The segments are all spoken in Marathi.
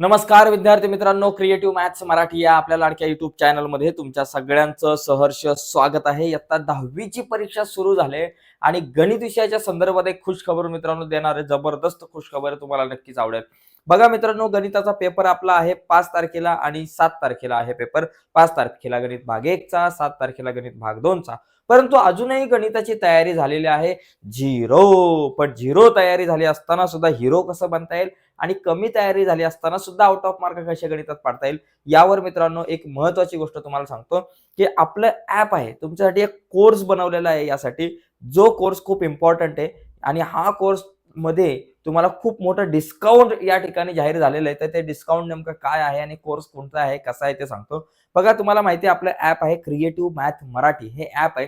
नमस्कार विद्यार्थी मित्रांनो. क्रिएटिव्ह मॅथ्स मराठी या आपल्या लाडक्या युट्यूब चॅनलमध्ये तुमच्या सगळ्यांचं सहर्ष स्वागत आहे. इयत्ता दहावीची परीक्षा सुरू झाले आणि गणित विषयाच्या संदर्भात एक खुशखबर मित्रांनो देणार आहे. जबरदस्त खुशखबर खबर तुम्हाला नक्कीच आवडेल. बघा मित्रांनो गणिताचा पेपर आपला आहे पाच तारखेला आणि सात तारखेला आहे पेपर पाच तारखेला गणित भाग एकचा सात तारखेला गणित भाग दोनचा. परंतु अजूनही गणिताची तयारी झालेली आहे झिरो. पण झिरो तयारी झाली असताना सुद्धा हिरो कसं बनता येईल आणि कमी तयारी झाली असताना सुद्धा आउट ऑफ मार्क कशा गणितात पाडता येईल यावर मित्रांनो एक महत्वाची गोष्ट तुम्हाला सांगतो की आपलं ऍप आहे तुमच्यासाठी एक कोर्स बनवलेला आहे यासाठी. जो कोर्स खूप इम्पॉर्टंट आहे आणि हा कोर्स मध्ये तुम्हाला खूप मोठं डिस्काउंट या ठिकाणी जाहीर झालेलं आहे. तर ते डिस्काउंट नेमकं काय आहे आणि कोर्स कोणता आहे कसा आहे ते सांगतो. बघा तुम्हाला माहिती आहे आपलं ऍप आहे क्रिएटिव्ह मॅथ मराठी. हे ऍप आहे.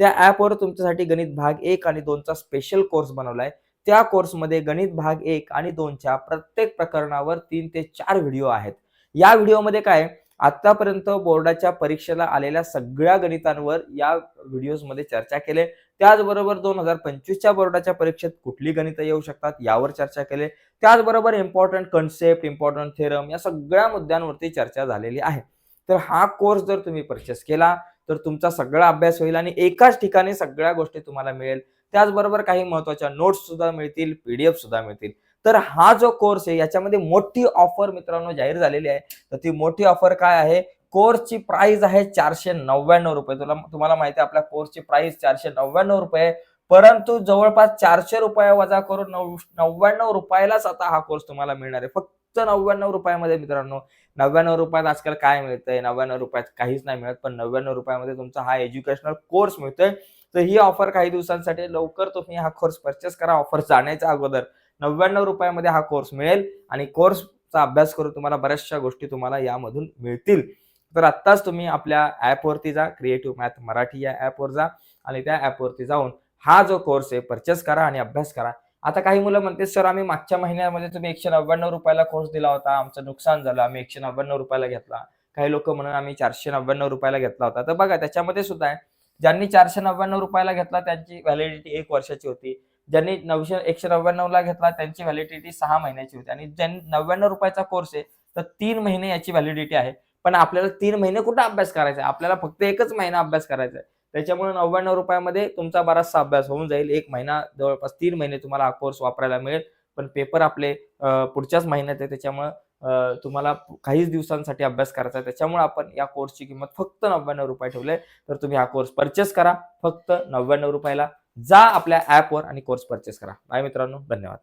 त्या ऍपवर तुमच्यासाठी गणित भाग एक आणि दोनचा स्पेशल कोर्स बनवलाय. त्या कोर्समध्ये गणित भाग एक आणि दोनच्या प्रत्येक प्रकरणावर तीन ते चार व्हिडिओ आहेत. या व्हिडिओमध्ये काय आतापर्यंत बोर्डाच्या परीक्षेला आलेल्या सगळ्या गणितांवर या व्हिडिओमध्ये चर्चा केले. त्याचबरोबर दोन हजार पंचवीसच्या बोर्डाच्या परीक्षेत कुठली गणितं येऊ शकतात यावर चर्चा केले. त्याचबरोबर इम्पॉर्टंट कन्सेप्ट इम्पॉर्टंट थेरम या सगळ्या मुद्द्यांवरती चर्चा झालेली आहे. तर हा कोर्स जर तुम्ही परचेस केला तर तुमचा सगळा अभ्यास होईल आणि एकाच ठिकाणी सगळ्या गोष्टी तुम्हाला मिळेल. त्याचबरोबर काही महत्त्वाच्या नोट्स सुद्धा मिळतील पीडीएफ सुद्धा मिळतील. तर हा जो कोर्स आहे याच्यामध्ये मोठी ऑफर मित्रांनो जाहीर झालेली आहे. तर ती मोठी ऑफर काय आहे? कोर्सची प्राइस आहे चारशे नव्याण्णव रुपये. तुला तुम्हाला माहिती आहे आपल्या कोर्सची प्राइस चारशे नव्याण्णव रुपये. परंतु जवळपास चारशे रुपये वजा करून नव नव्याण्णव रुपयालाच आता हा कोर्स तुम्हाला मिळणार आहे. फक्त नव्याण्णव रुपयामध्ये मित्रांनो. नव्याण्णव रुपयात आजकाल काय मिळतंय? नव्याण्णव रुपयात काहीच नाही मिळत पण नव्याण्णव रुपयामध्ये तुमचा हा एज्युकेशनल कोर्स मिळतोय. तर ही ऑफर काही दिवसांसाठी लवकर तुम्ही हा कोर्स परचेस करा. ऑफर जाण्याच्या अगोदर. नव्याण्णव रुपयामध्ये हा कोर्स मिळेल आणि कोर्सचा अभ्यास करून तुम्हाला बऱ्याचशा गोष्टी तुम्हाला यामधून मिळतील. तर आत्ताच तुम्ही आपल्या ॲपवरती जा क्रिएटिव्ह मॅथ मराठी या ॲपवर जा आणि त्या ॲपवरती जाऊन हा जो कोर्स आहे परचेस करा आणि अभ्यास करा. आता काही मुलं म्हणते सर आम्ही मागच्या महिन्यामध्ये तुम्ही एकशे नव्याण्णव रुपयाला कोर्स दिला होता आमचं नुकसान झालं आम्ही एकशे नव्याण्णव रुपयाला घेतला. काही लोक म्हणून आम्ही चारशे नव्याण्णव रुपयाला घेतला होता. तर बघा त्याच्यामध्ये सुद्धा आहे. ज्यांनी चारशे नव्याण्णव रुपयाला घेतला त्यांची व्हॅलिडिटी एक वर्षाची होती. ज्यांनी नऊशे एकशे नव्याण्णव ला घेतला त्यांची व्हॅलिडिटी सहा महिन्याची होती. आणि ज्यांनी नव्याण्णव रुपयाचा कोर्स आहे तर तीन महिने याची व्हॅलिडिटी आहे. पण आपल्याला तीन महिने कुठं अभ्यास करायचा आहे? आपल्याला फक्त एकच महिना अभ्यास करायचा आहे. त्याच्यामुळे नव्याण्णव रुपयामध्ये तुमचा बराचसा अभ्यास होऊन जाईल. एक महिना जवळपास तीन महिने तुम्हाला हा कोर्स वापरायला मिळेल. पण पेपर आपले पुढच्याच महिन्यात आहे. त्याच्यामुळे तुम्हाला काहीच दिवसांसाठी अभ्यास करायचा आहे. त्याच्यामुळे आपण या कोर्सची किंमत फक्त नव्याण्णव रुपये ठेवले. तर तुम्ही हा कोर्स परचेस करा. फक्त नव्याण्णव रुपयाला जा आपल्या ॲपवर आणि कोर्स परचेस करा. बाय मित्रांनो. धन्यवाद.